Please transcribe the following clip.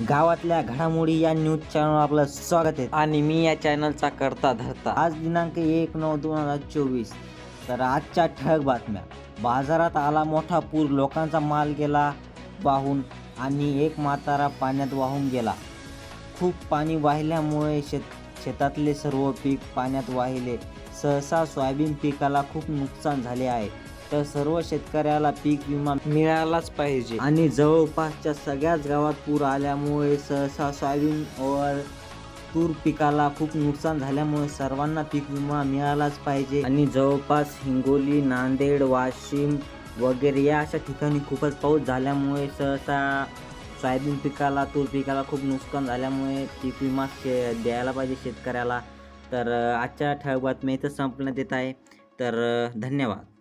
गावातल्या घडामोडी या न्यूज चॅनल आपलं स्वागत आहे. आणि मी या चॅनलचा करता धरता. आज दिनांक एक नऊ दोन हजार चोवीस. तर आजच्या ठळक बातम्या. बाजारात आला मोठा पूर. लोकांचा माल गेला वाहून आणि एक म्हातारा पाण्यात वाहून गेला. खूप पाणी वाहिल्यामुळे शेत शेतातले सर्व पीक पाण्यात वाहिले. सहसा सोयाबीन पिकाला खूप नुकसान झाले आहे. तर सर्व शेतकऱ्याला पीक विमा मिळालाच पाहिजे. आणि जवळपासच्या सगळ्याच गावात पूर आल्यामुळे सहसा सोयाबीन वर तूर पिकाला खूप नुकसान झाल्यामुळे सर्वांना पीक विमा मिळालाच पाहिजे. आणि जवळपास हिंगोली नांदेड वाशिम वगैरे या अशा ठिकाणी खूपच पाऊस झाल्यामुळे सहसा सोयाबीन पिकाला तूर पिकाला खूप नुकसान झाल्यामुळे पीक विमा शे द्यायला पाहिजे शेतकऱ्याला. तर आजच्या ठळक बातम्या इथं संपण्यात येत आहे. तर धन्यवाद.